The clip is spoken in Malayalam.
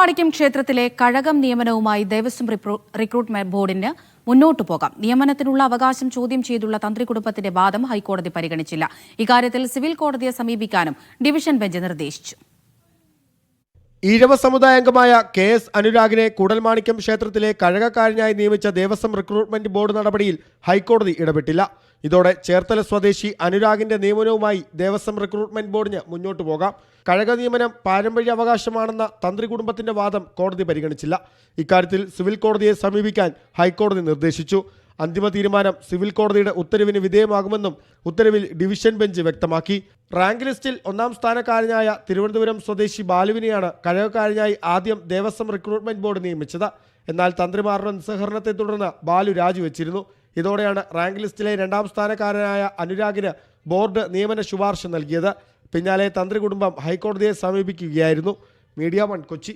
കൂടൽമാണിക്യം ക്ഷേത്രത്തിലെ കഴകം നിയമനവുമായി ദേവസ്വം റിക്രൂട്ട്മെന്റ് ബോർഡിന് മുന്നോട്ടു പോകാം. നിയമനത്തിനുള്ള അവകാശം ചോദ്യം ചെയ്തുള്ള തന്ത്രി കുടുംബത്തിന്റെ വാദം ഹൈക്കോടതി പരിഗണിച്ചില്ല. ഇക്കാര്യത്തിൽ സിവിൽ കോടതിയെ സമീപിക്കാനും ഡിവിഷൻ ബെഞ്ച് നിർദ്ദേശിച്ചു. ഈഴവ സമുദായാംഗമായ കെ എസ് അനുരാഗിനെ കൂടൽമാണിക്യം ക്ഷേത്രത്തിലെ കഴകക്കാരനായി നിയമിച്ച ദേവസ്വം റിക്രൂട്ട്മെന്റ് ബോർഡ് നടപടിയിൽ ഹൈക്കോടതി ഇടപെട്ടില്ല. ഇതോടെ ചേർത്തല സ്വദേശി അനുരാഗിന്റെ നിയമനവുമായി ദേവസ്വം റിക്രൂട്ട്മെന്റ് ബോർഡിന് മുന്നോട്ടു പോകാം. കഴക നിയമനം പാരമ്പര്യ അവകാശമാണെന്ന തന്ത്രി കുടുംബത്തിന്റെ വാദം കോടതി പരിഗണിച്ചില്ല. ഇക്കാര്യത്തിൽ സിവിൽ കോടതിയെ സമീപിക്കാൻ ഹൈക്കോടതി നിർദ്ദേശിച്ചു. അന്തിമ തീരുമാനം സിവിൽ കോടതിയുടെ ഉത്തരവിന് വിധേയമാകുമെന്നും ഉത്തരവിൽ ഡിവിഷൻ ബെഞ്ച് വ്യക്തമാക്കി. റാങ്ക് ലിസ്റ്റിൽ ഒന്നാം സ്ഥാനക്കാരനായ തിരുവനന്തപുരം സ്വദേശി ബാലുവിനെയാണ് കഴകക്കാരനായി ആദ്യം ദേവസ്വം റിക്രൂട്ട്മെന്റ് ബോർഡ് നിയമിച്ചത്. എന്നാൽ തന്ത്രിമാരുടെ നിസ്സഹകരണത്തെ തുടർന്ന് ബാലു രാജിവെച്ചിരുന്നു. ഇതോടെയാണ് റാങ്ക് ലിസ്റ്റിലെ രണ്ടാം സ്ഥാനക്കാരനായ അനുരാഗിന് ബോർഡ് നിയമന ശുപാർശ നൽകിയത്. പിന്നാലെ തന്ത്രി കുടുംബം ഹൈക്കോടതിയെ സമീപിക്കുകയായിരുന്നു. Media one Kochi.